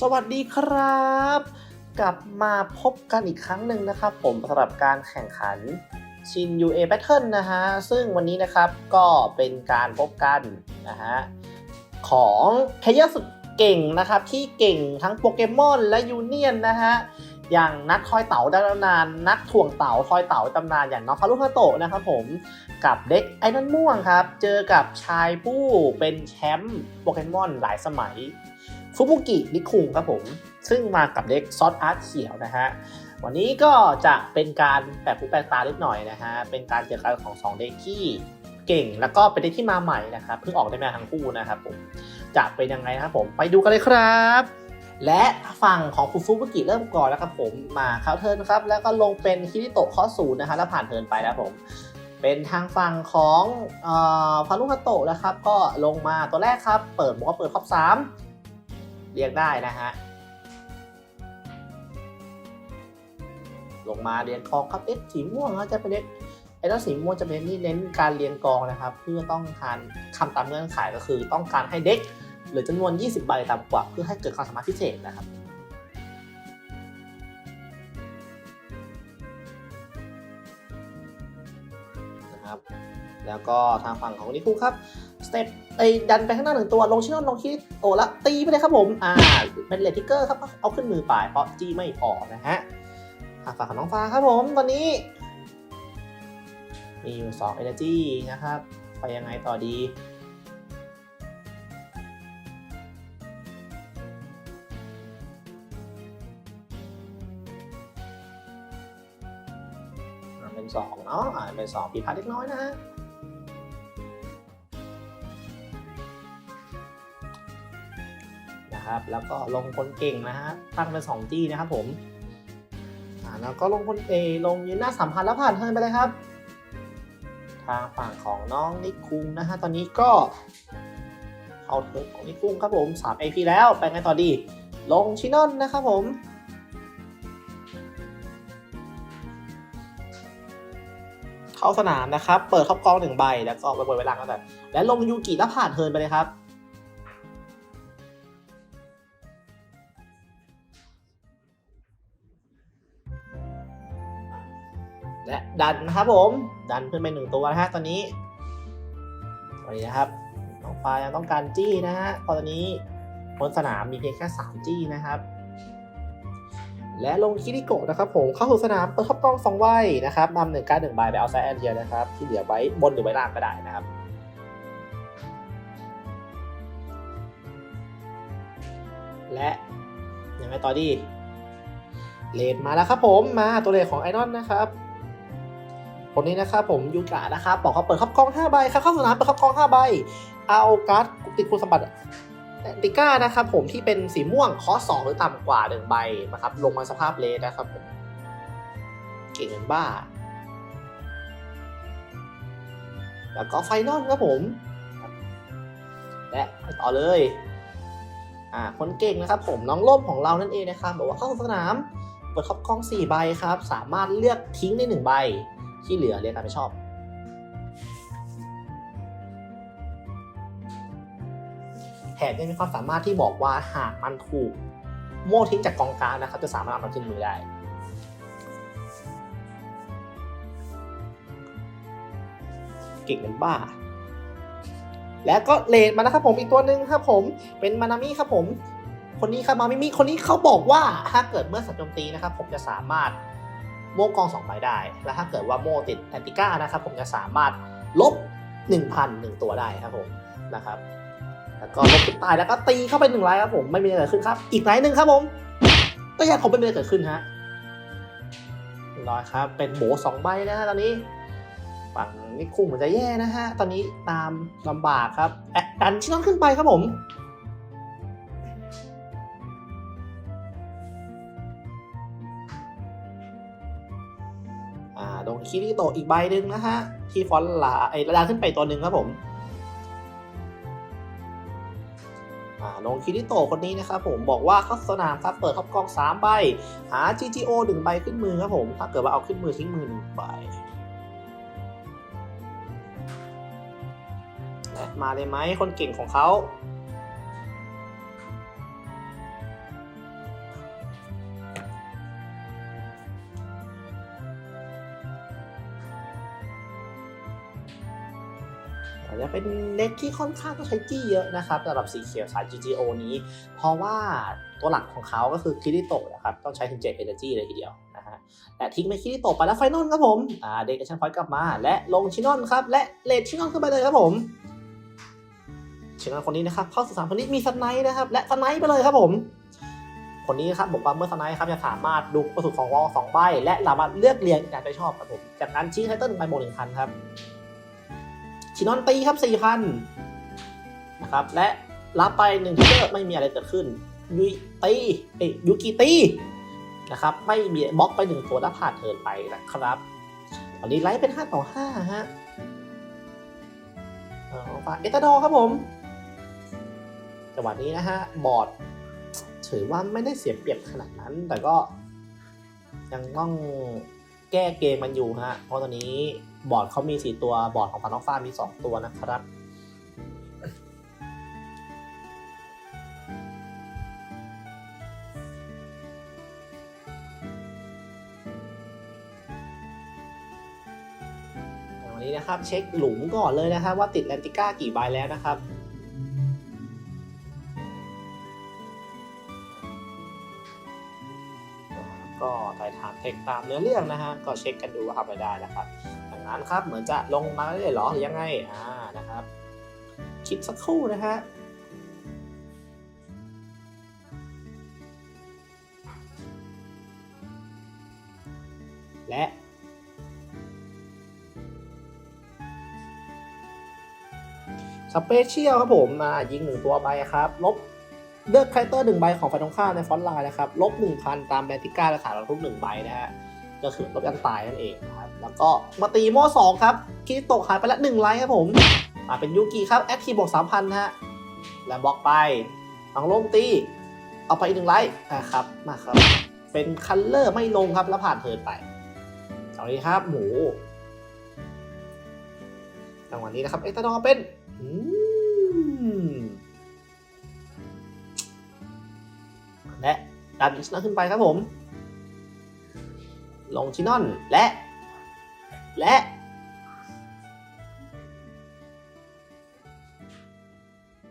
สวัสดีครับ กลับมาพบกันอีกครั้งหนึ่งนะครับผมสำหรับการแข่งขันชิน UA Battle นะฮะ ซึ่งวันนี้นะครับก็เป็นการพบกันนะฮะ ของเพยอร์สุดเก่งนะครับ ที่เก่งทั้งโปเกมอนและยูเนียนนะฮะ อย่างนักทอยเต๋าด้ตำนานนักถ่วงเต๋าทอยเต๋าตำนานอย่างน้องฟารุฮาโตะนะครับผมกับเด็กไอ้นั่นม่วงครับ เจอกับชายผู้เป็นแชมป์โปเกมอนหลายสมัย ฟุบุกินิคุงครับผม ซึ่งมากับเด็กซอสอาร์ตเขียวนะฮะ วันนี้ก็จะเป็นการแปลกหูแปลตาเล็กหน่อยนะฮะ เป็นการเจอกันของ 2 เด็กที่เก่ง แล้วก็เป็นเด็กที่มาใหม่นะครับ เพิ่งออกได้มาทั้งคู่นะครับผม จะเป็นยังไงนะครับผม ไปดูกันเลยครับ และฝั่งของคุณฟุบุกิเริ่มก่อนแล้วครับผม มาเข้าเทิร์นครับ แล้วก็ลงเป็นคิริโตะข้อศูนย์นะฮะ แล้วผ่านเทิร์นไปแล้วผมเป็นทางฝั่งของเอ่อฟารุฮาโตะนะครับ ก็ลงมาตัวแรกครับ เปิดบอกว่าเปิดครอบสาม เรียกได้นะฮะ ลงมาเรียนกองครับ เอ๊ะสีม่วงเขาจะเป็นเด็กไอ้เจ้าสีม่วงจะเป็นนี่เน้นการเรียนกองนะครับ เพื่อต้องการคำตามเงื่อนไขก็คือ ต้องการให้เด็กเหลือจำนวน 20 ใบต่ำกว่า เพื่อให้เกิดความสามารถพิเศษนะครับนะครับ แล้วก็ทางฝั่งของนิคุครับ สเต็ปไอ้ดันไปข้างหน้าหนึ่งตัวลงชิโนนลงคิโตละตีไปเลยครับผมอ่าเป็นเลทิเกอร์ครับเอาขึ้นมือไปเพราะจี้ไม่พอนะฮะทางฝั่งของน้องฟ้าครับผมตอนนี้ มีอยู่2 Energy นะครับ ไปยังไงต่อดีเป็น2เนาะเป็น2ผิดพลาดเล็กน้อยนะฮะ นะครับ แล้วก็ลงคนเก่งนะฮะ ตั้งเป็น2จี้นะครับผม อ่า แล้วก็ลงคนเอลงยืนหน้าสัมพันธ์แล้วผ่านเทิร์นไปเลยครับ ทางฝั่งของน้องนิกคุงนะฮะ ตอนนี้ก็เข้าเทิร์นของนิกคุงครับผม3 AP แล้วไปไงต่อดี ลงชินอนนะครับผมเข้าสนามนะครับ เปิดครอบกองหนึ่งใบ แล้วก็ไปบนเวลากันแบบและลงยูกิแล้วผ่านเทิร์นไปเลยครับ และดันนะครับผม ดันขึ้นไปหนึ่งตัวนะฮะตอนนี้ตอนนี้นะครับน้องฟ้ายังต้องการจี้นะฮะพราะตอนนี้บนสนามมีเพียงแค่3จี้นะครับ และลงคิริโกะนะครับผมเข้าสู่สนามเปิดครอบกล้องสองใบนะครับนำหนึ่งการหนึ่งใบไปเอาไซแอนเทียนะครับ ที่เหลือไว้บนหรือไว้ล่างก็ได้นะครับและยังไงต่อดีเลนมาแล้วครับผมมาตัวเลนของไอรอนนะครับ คนนี้นะครับผมยูกะนะครับบอกเขาเปิดครอบกล้อง5ใบครับเข้าสนามเปิดครอบกล้อง5ใบเอาการ์ดติดคุณสมบัติติก้านะครับผมที่เป็นสีม่วงคอสองหรือต่ำกว่า1ใบนะครับลงมาสภาพเลนนะครับผมเก่งเงินบ้า แล้วก็ไฟนอลครับผม และไปต่อเลยอ่าคนเก่งนะครับผมน้องล่มของเรานั่นเองนะครับบอกว่าเข้าสนามเปิดครอบกล้อง4ใบครับ สามารถเลือกทิ้งได้1ใบ ที่เหลือเรียนตามไม่ชอบ แถมยังมีความสามารถที่บอกว่าหากมันถูกโม่ทิ้งจากกองกลางนะครับ จะสามารถเอามันขึ้นมือได้เก่งเป็นบ้า แล้วก็เลนมานะครับผมอีกตัวหนึ่งครับผมเป็นมานามิครับผม คนนี้ครับมามิมิคนนี้เขาบอกว่าถ้าเกิดเมื่อสัตว์โจมตีนะครับ ผมจะสามารถ โม่กองสองใบได้ และถ้าเกิดว่าโม่ติดแอนติก้านะครับ ผมจะสามารถลบ 1,000หนึ่งตัวได้ครับผมนะครับ แล้วก็ลบจุดตายแล้วก็ตีเข้าไปหนึ่งไลน์ครับผมไม่มีอะไรเกิดขึ้นครับ อีกไลน์หนึ่งครับผมก็ยังคงไม่มีอะไรเกิดขึ้นฮะร้อยครับ เป็นโบสองใบนะฮะตอนนี้ฝั่งนิคุงเหมือนจะแย่นะฮะ ตอนนี้ตามลำบากครับแอะดันชิ้นอนขึ้นไปครับผม อ่าลงคิริโตอีกใบหนึ่งนะฮะ ที่ฟอนต์ลาไอ้ระดาขึ้นไปตัวหนึ่งครับผมอ่าลงคิริโตคนนี้นะครับผมบอกว่าเข้าสนามครับเปิดท็อปกอง 3 ใบ หา GGO 1 ใบขึ้นมือครับผมถ้าเกิดว่าเอาขึ้นมือทิ้งมือหนึ่งใบและมาเลยไหมคนเก่งของเขา เป็นเด็กที่ค่อนข้างต้องใช้จี้เยอะนะครับสำหรับสีเขียวสาย GGO นี้ เพราะว่าตัวหลักของเขาก็คือคิริโตะนะครับต้องใช้ถึง 7 Energy เลยทีเดียวนะฮะแต่ทิ้งไปคิริโตะไปแล้วไฟนอลครับผมอ่าเด็กกับชันพอยต์กลับมา และลงชินอนครับและเลดชินอนขึ้นไปเลยครับผมชินอนคนนี้นะครับเข้าสู่สามคนนี้มีสไนด์นะครับและสไนด์ไปเลยครับผม คนนี้นะครับบอกว่าเมื่อสไนด์ครับจะสามารถดูกระสุนของวอลสองใบและสามารถเลือกเรียงตามใจชอบครับผมจากนั้นชี้ไทเทิลไปบวกหนึ่งพันครับ ชินอนตีครับสี่พันนะครับและรับไปหนึ่งทิกเกอร์ไม่มีอะไรเกิดขึ้นยุยตีเอ้ยยูกิตีนะครับไม่มีบล็อกไปหนึ่งตัวแล้วผ่านเทินไปนะครับตอนนี้ไลท์เป็นห้าต่อห้าฮะเอาฝากเอตาดอครับผมจังหวะนี้นะฮะบอร์ดถือว่าไม่ได้เสียเปรียบขนาดนั้น แต่ก็ยังต้องแก้เกมมันอยู่ฮะเพราะตอนนี้ บอร์ดเขามี 4 ตัวบอร์ดของพานอฟฟ้ามี 2 ตัวนะครับวันนี้นะครับ เช็คหลุมก่อนเลยนะครับว่าติดแลนติก้ากี่ใบแล้วนะครับก็ถ่ายถามเทคตามเนื้อเรื่องนะฮะก็เช็คกันดูว่าทำไปได้นะครับ นั้นครับ เหมือนจะลงมาได้เหรอหรือยังไงอ่านะครับ คิดสักครู่นะฮะและสเปเชียลครับผมมายิงหนึ่งตัวใบครับ ลบเลือกคาแรคเตอร์หนึ่งใบของฝ่ายตรงข้ามในฟอนต์ไลน์นะครับ ลบหนึ่งพันตามแบติก้าและฐานเราทุกหนึ่งใบนะฮะ ก็คือลบยันตายนั่นเองนะครับแล้วก็มาตีโม่สองครับคิโตะหายไปละหนึ่งไลท์ครับผมมาเป็นยูกิครับแอคทีฟบวกสามพันฮะแล้วบล็อกไปฝังลมตีเอาไปอีกหนึ่งไลท์นะครับมาครับ เป็นคัลเลอร์ไม่ลงครับแล้วผ่านเทิร์นไปเอาเลยครับหมูจังหวะนี้นะครับเอ็กตาดอเป็นและดันชนอนขึ้นไปครับผม ลงชินอนและ และ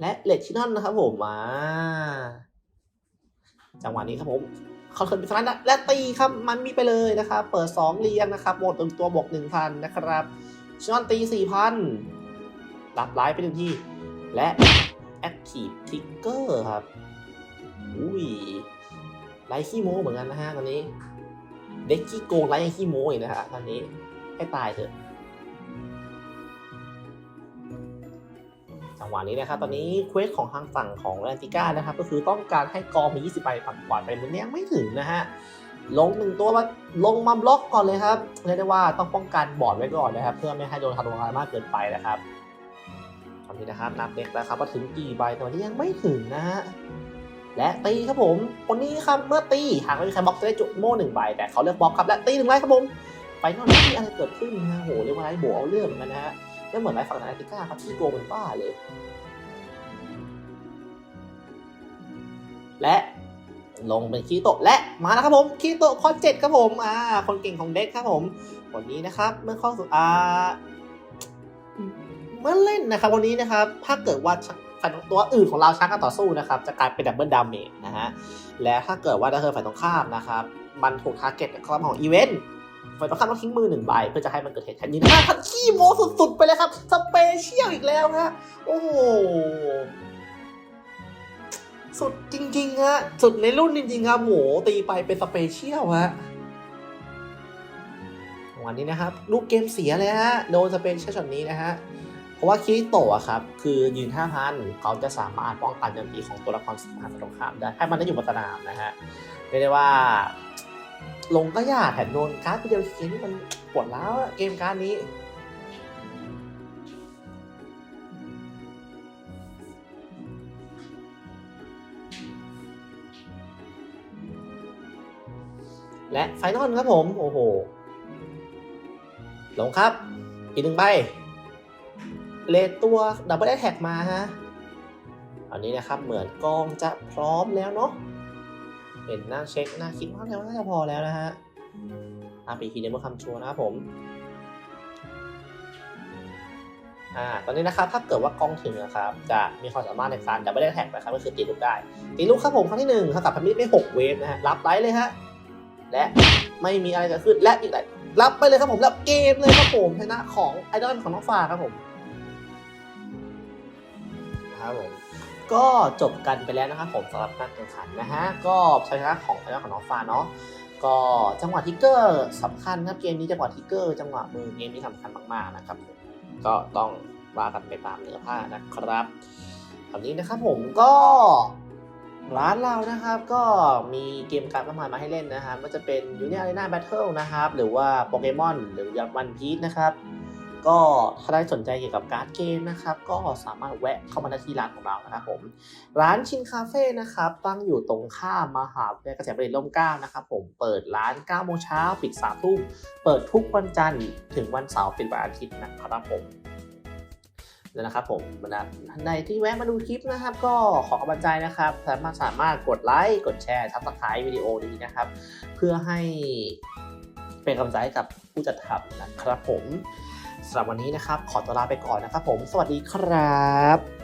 และเลดชินอนนะครับผมมาจังหวะนี้ครับผมเขาเคินเป็นสไลด์นและตีครับมันมีไปเลยนะครับ เปิด 2เรียงนะครับหมดตึงตัวบวก1,000 นะครับชินอนตี 4,000รับไลฟ์ไปหนึ่งที่และ Active Trigger ครับ อุ้ยไลฟ์ขี้โม้เหมือนกันนะฮะตอนนี้ เด็กขี้โกงไลฟ์ยังขี้โม้อีกนะฮะตอนนี้ให้ตายเถอะจังหวะนี้นะครับตอนนี้เควสของทางฝั่งของแลนติก้านะครับก็คือต้องการให้กองมี 20 ใบฝั่งขวาไปมันยังไม่ถึงนะฮะลงหนึ่งตัวมาลงมาบล็อกก่อนเลยครับเรียกได้ว่าต้องป้องกันบอร์ดไว้ก่อนนะครับ เพื่อไม่ให้โดนทะลวงอะไรมากเกินไปนะครับตอนนี้นะครับนับเด็กแล้วครับว่าถึงกี่ใบแต่วันนี้ยังไม่ถึงนะฮะ และตีครับผมคนนี้ครับเมื่อตีหากไม่มีใครบล็อกจะได้จุดโม่หนึ่งใบแต่เขาเลือกบล็อกครับและตีหนึ่งไลท์ครับผมไปนอกนี้มีอะไรเกิดขึ้นนะฮะโหเรียกว่าไลท์โบเอาเรื่องเหมือนกันนะฮะไม่เหมือนไลท์ฝั่งนาติก้าครับที่โกงเป็นบ้าเลย และลงเป็นคีโตะและมาแล้วครับผมคีโตะข้อเจ็ดครับผมอ่าคนเก่งของเด็กครับผมวันนี้นะครับเมื่อข้าสู่อ่าเมื่อเล่นนะครับวันนี้นะครับ ถ้าเกิดว่า ฝ่ายตัวอื่นของเราช้างการต่อสู้นะครับจะกลายเป็นดับเบิลดาเมจนะฮะและถ้าเกิดว่าถ้าเธอฝ่ายตรงข้ามนะครับมันถูกทาร์เก็ตกับคอลัมของอีเวนต์ฝ่ายตรงข้ามต้องทิ้งมือหนึ่งใบเพื่อจะให้มันเกิดเหตุการณ์นี้นะคันขี้โมสุดๆไปเลยครับสเปเชียลอีกแล้วฮะโอ้โหสุดจริงๆฮะสุดในรุ่นจริงๆครับโหตีไปเป็นสเปเชียลฮะวันนี้นะครับ ลูกเกมเสียเลยฮะโดนสเปเชียลช็อตนี้นะฮะ ราะว่าคิริโตะครับคือยืน5,000เขาจะสามารถป้องกันโจมตีของตัวละครสำคัญตรงข้ามได้ให้มันได้อยู่บนสนามนะฮะเรียกได้ว่า ลงก็ยากแถมโดนการ์ดเดียวเขีนนี่มันปวดร้วเกมการ์ดนี้และไฟนอลครับผม โอ้โห ลงครับ อีกหนึ่งใบ เลทตัวดับเบิลแท็กมาฮะอันนี้นะครับเหมือนกองจะพร้อมแล้วเนาะเห็นหน้าเช็คหน้าคิดว่าแล้วน่าจะพอแล้วนะฮะอาปีคีเดมเมื่อคำชัวนะครับผมอ่าตอนนี้นะครับถ้าเกิดว่ากล้องถึงนะครับจะมีความสามารถในการดับเบิลแท็กนะครับก็คือตีลูกได้ตีลูกครับผมครั้งที่หนึ่งเท่ากับพันมิตรไปหกเวฟนะฮะรับไลท์เลยฮะและไม่มีอะไรเกิดขึ้นและอีกหลายรับไปเลยครับผมรับเกมเลยครับผมชนะของไอดอลของน้องฟ้าครับผม ครับผมก็จบกันไปแล้วนะครับผมสำหรับการแข่งขันนะฮะก็ชัยชนะของไอดอลของน้องฟ้าเนาะก็จังหวะทิกเกอร์สำคัญครับเกมนี้จังหวะทิกเกอร์จังหวะมือเกมนี้สำคัญมากๆนะครับผมก็ต้องว่ากันไปตามเนื้อผ้านะครับตอนนี้นะครับผมก็ร้านเรานะครับก็มีเกมการ์ดมากมายมาให้เล่นนะครับก็จะเป็นยูเนียอารีนาแบทเทิลนะครับ หรือว่าโปเกมอนหรือวันพีชนะครับ ก็ถ้าได้สนใจเกี่ยวกับการ์ดเกมนะครับ ก็สามารถแวะเข้ามาได้ที่ร้านของเรานะครับผม ร้านชินคาเฟ่นะครับ ตั้งอยู่ตรงข้ามมหาวิทยาลัยเกษตรบดินทร์ร่มเกล้านะครับผมเปิดร้าน9โมงเช้าปิด3ทุ่มเปิดทุกวันจันทร์ถึงวันเสาร์ปิดวันอาทิตย์นะครับผมนั่นนะครับผมบรรดาท่านใดที่แวะมาดูคลิปนะครับ ก็ขอกำลังใจนะครับสามารถสามารถกดไลค์กดแชร์ทับสไครต์วิดีโอนี้นะครับ เพื่อให้เป็นกำลังใจกับผู้จัดทำนะครับผม สำหรับวันนี้นะครับ ขอตัวลาไปก่อนนะครับผม สวัสดีครับ